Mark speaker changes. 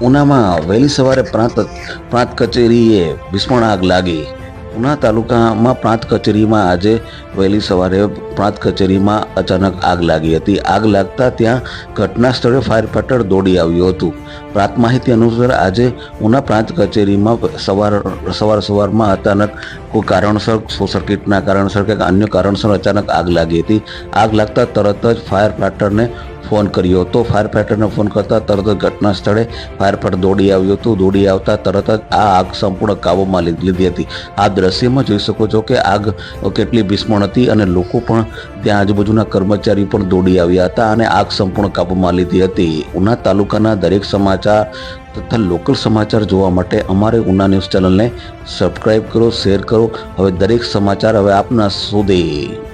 Speaker 1: ઉનામાં વહેલી સવારે પ્રાંત પ્રાંત કચેરીએ ભીષણ આગ લાગી. ઉના તાલુકામાં પ્રાંત કચેરીમાં આજે વહેલી સવારે પ્રાંત કચેરીમાં અચાનક આગ લાગી હતી. આગ લાગતા ત્યાં ઘટના સ્થળે ફાયર ફાઈટર દોડી આવ્યું હતું. પ્રાંત માહિતી અનુસાર આજે ઉના પ્રાંત કચેરીમાં સવાર સવાર સવારમાં અચાનક કોઈ કારણસર શોર્ટ સર્કિટના કારણસર કે અન્ય કારણસર અચાનક આગ લાગી હતી. આગ લાગતા તરત જ ફાયર ફાઈટરને ફોન કર્યો હતો. ફાયર ફાઈટરને ફોન કરતા તરત જ ઘટના સ્થળે ફાયર ફાઈટર દોડી આવ્યું હતું. દોડી આવતા તરત જ આ આગ સંપૂર્ણ કાબૂમાં લીધી હતી. આ દ્રશ્યમાં જોઈ શકો છો કે આગ કેટલી ભીષણ હતી અને લોકો પણ ત્યાં આજુબાજુના કર્મચારી પણ દોડી આવ્યા હતા અને આગ સંપૂર્ણ કાબૂમાં લીધી હતી. ઉના તાલુકાના દરેક સમાચાર તથા લોકલ સમાચાર જોવા માટે અમારે ઉના ન્યૂઝ ચેનલને સબસ્ક્રાઈબ કરો, શેર કરો. હવે દરેક સમાચાર હવે આપના સુધી.